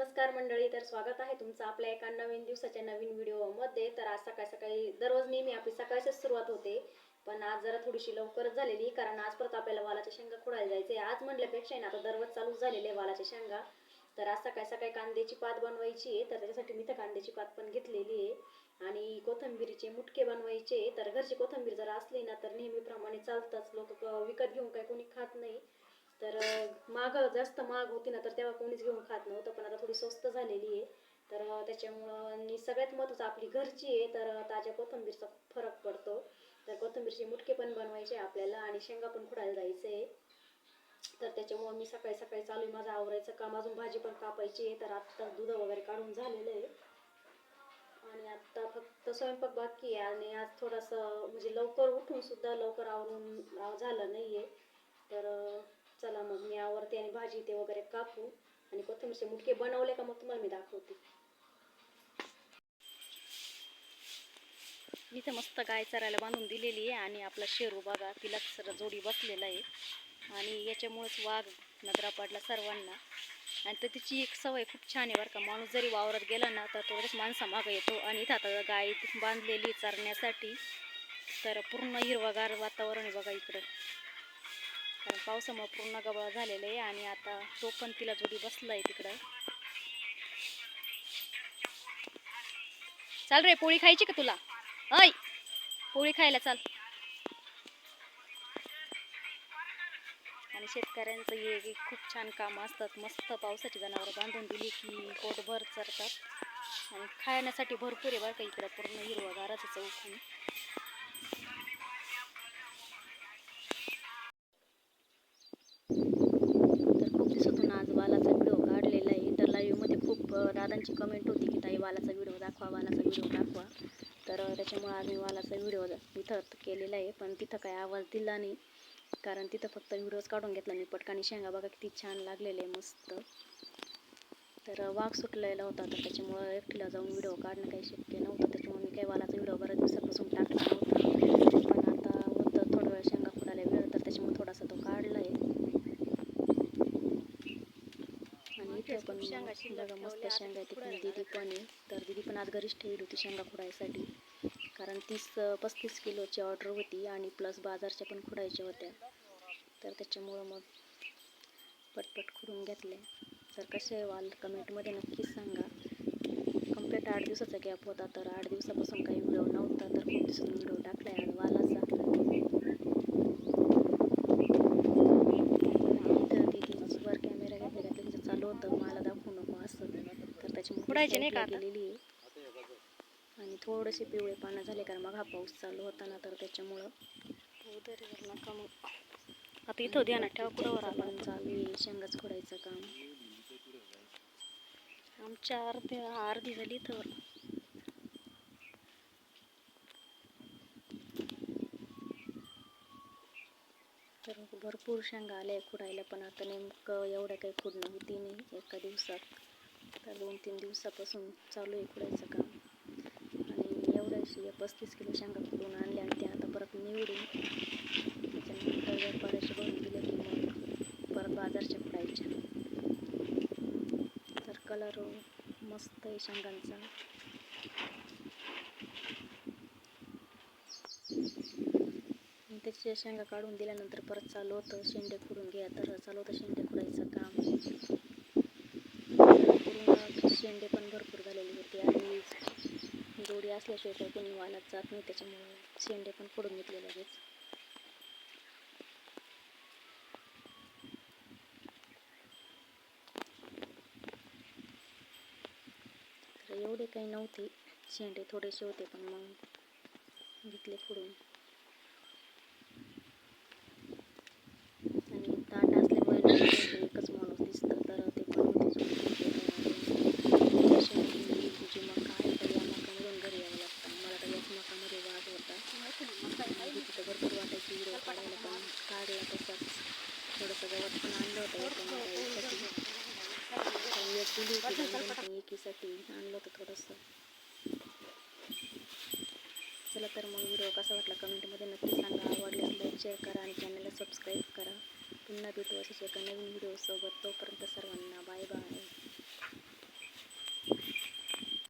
नमस्कार मंडळी तर स्वागत आहे तुमचं आपल्या एका नवीन दिवसाच्या नवीन व्हिडिओमध्ये. तर आज सकाळी सकाळी दररोज नेहमी आपली सकाळचीच सुरुवात होते. पण आज जरा थोडीशी लवकरच झालेली कारण आज परत आपल्याला वालाच्या शेंगा खोडायला जायचे आज म्हटल्यापेक्षा आहे ना आता दररोज चालू झालेले आहे वालाच्या शेंगा. तर आज सकाळी सकाळी कांद्याची पात बनवायची आहे तर त्याच्यासाठी मी तर कांद्याची पात पण घेतलेली आहे. आणि कोथंबीरीचे मुटके बनवायचे तर घरची कोथंबीर जर असली ना तर नेहमीप्रमाणे चालतंच. लोक विकत घेऊन काय कोणी खात नाही. तर माग जास्त महाग होती ना तर तेव्हा कोणीच घेऊन खात नव्हतं पण आता थोडी स्वस्त झालेली आहे. तर त्याच्यामुळं आणि सगळ्यात महत्त्वाचं आपली घरची आहे तर ताज्या कोथिंबीरचा फरक पडतो. तर कोथिंबीरचे मुटके पण बनवायचे आपल्याला आणि शेंगा पण खुडायला जायचं. आहे तर त्याच्यामुळं मी सकाळी सकाळी चालू आहे माझं आवरायचं काम. अजून भाजी पण कापायची आहे तर आत्ता दूध वगैरे काढून झालेलं आहे. आणि आत्ता फक्त स्वयंपाक बाकी आहे आणि आज थोडंसं म्हणजे लवकर उठून सुद्धा लवकर आवरून झालं नाही आहे तर चला मग मी आवरते आणि भाजी ते वगैरे कापू. आणि कोथिंबीरचे मुटके बनवले का मग तुम्हाला मी दाखवते. इथे मस्त गाय चरायला बांधून दिलेली आहे आणि आपला शेरू बघा तिला सर जोडी बसलेला आहे. आणि याच्यामुळेच वाघ नजरा पडला सर्वांना. आणि तर तिची एक सवय खूप छान आहे बरं का माणूस जरी वावरात गेला ना तर थोडंच माणसामागं येतो. आणि इथं आता गाय बांधलेली चरण्यासाठी. तर पूर्ण हिरवगार वातावरण आहे बघा इकडं. कारण पावसामुळे पूर्ण गबाळ झालेलं आहे आणि आता तो पण तिला जोडी बसला आहे तिकडं. चाल रे पोळी खायची का तुला? ऐ पोळी खायला चाल. आणि शेतकऱ्यांचं हे खूप छान कामं असतात. मस्त पावसाची जनावरं बांधून दिली की पोटभर चरतात. आणि खाण्यासाठी भरपूर आहे बरं का इकडं पूर्ण हिरवगाराचं चौकून. दादांची कमेंट होती की ताई वालाचा व्हिडिओ दाखवा वालाचा व्हिडिओ दाखवा. तर त्याच्यामुळं आज मी वालाचा व्हिडिओ इथं केलेला आहे. पण तिथं काय आवाज दिला नाही. कारण तिथं फक्त व्हिडिओज काढून घेतला मी. पटकानी शेंगा बघा किती छान लागलेले आहे मस्त. तर वाघ सुटलेला होता. तर त्याच्यामुळं एकटीला जाऊन व्हिडिओ काढणं काही शक्य नव्हतं. त्याच्यामुळे मी काही वालाचा व्हिडिओ बऱ्याच दिवसापासून टाकला नव्हता पण आता होतं थोडं वेळ शेंगा फुटायला वेळ तर त्याच्यामुळे थोडासा तो काढला आहे आणि इथे पण बघा मस्त शेंगा आहे तिकडे दिदी पण आहे. तर दिदी पण आज घरीच ठेवली होती शेंगा खुडायसाठी कारण तीस पस्तीस किलोची ऑर्डर होती आणि प्लस बाजारच्या पण खुडायच्या होत्या. तर त्याच्यामुळं मग पटपट खुडून घेतले. तर कसे वाल? कमेंटमध्ये नक्कीच सांगा. कंप्लीट आठ दिवसाचा गॅप होता तर आठ दिवसापासून काही व्हिडिओ नव्हता तर खूप दिवसातून व्हिडिओ टाकला आहे आज वालाचा इथं दीदीच वर कॅमेरा घेतला का तिचं चालू होतं मला दाखवू नको असं तर खुडायचे नाही का side ला आता? गेलेली आहे. आणि थोडेसे पिवळे पानं झाले कारण मग हा पाऊस चालू होता ना तर त्याच्यामुळं उदरीवर नका मग. आता इथं ध्यानात ठेवा कुठं आपण. चालू आहे शेंगाच खोडायचं काम. आमच्या अर्धी अर्धी झाली इथं तर भरपूर शेंगा आल्या खुडायला पण आता नेमकं एवढ्या काही खुडणं होती नाही एका दिवसात. आता दोन तीन दिवसापासून चालू आहे कुडायचं काम. आणि एवढ्याशी या पस्तीस किलो शेंगा खुडून आणल्या आणि त्या आता परत निवडून त्याच्यानंतर व्यापाऱ्याशी भरून दिल्या की मग परत बाजारच्या पडायच्या तर कलर मस्त आहे शेंगांचा. त्याच्या शेंगा काढून दिल्यानंतर परत चालू होतं. शेंडे खुडून घ्या तर चालू होतं शेंडे खुडायचं काम. शेंडे पण भरपूर झालेली होती आणि जोडी असल्याशिवाय काही कोणी वालात जात नाही त्याच्यामुळे शेंडे पण खुडून घेतले लगेच. तर एवढे काही नव्हते शेंडे थोडेसे होते पण मग घेतले फोडून आणि ताट असल्यामुळे ना घरी एकच माणूस दिसतं तर ते पण होते तुझी मका आहे तर या मकामधून घरी यावं लागतं मला तर याच मकामध्ये वाद होता आणि तिथं भरपूर वाटायची व्हिडिओ काढायला पण काढला तसाच गवत पण आणलं होतं एकीसाठी आणलं होतं थोडंसं चला तर मग व्हिडिओ कसा वाटला कमेंटमध्ये नक्की सांगा. आवडल्यास लाईक शेअर करा आणि चॅनलला सबस्क्राईब करा. पुन्हा भेटू असेच एका नवीन व्हिडिओसोबत. तोपर्यंत सर्वांना बाय बाय.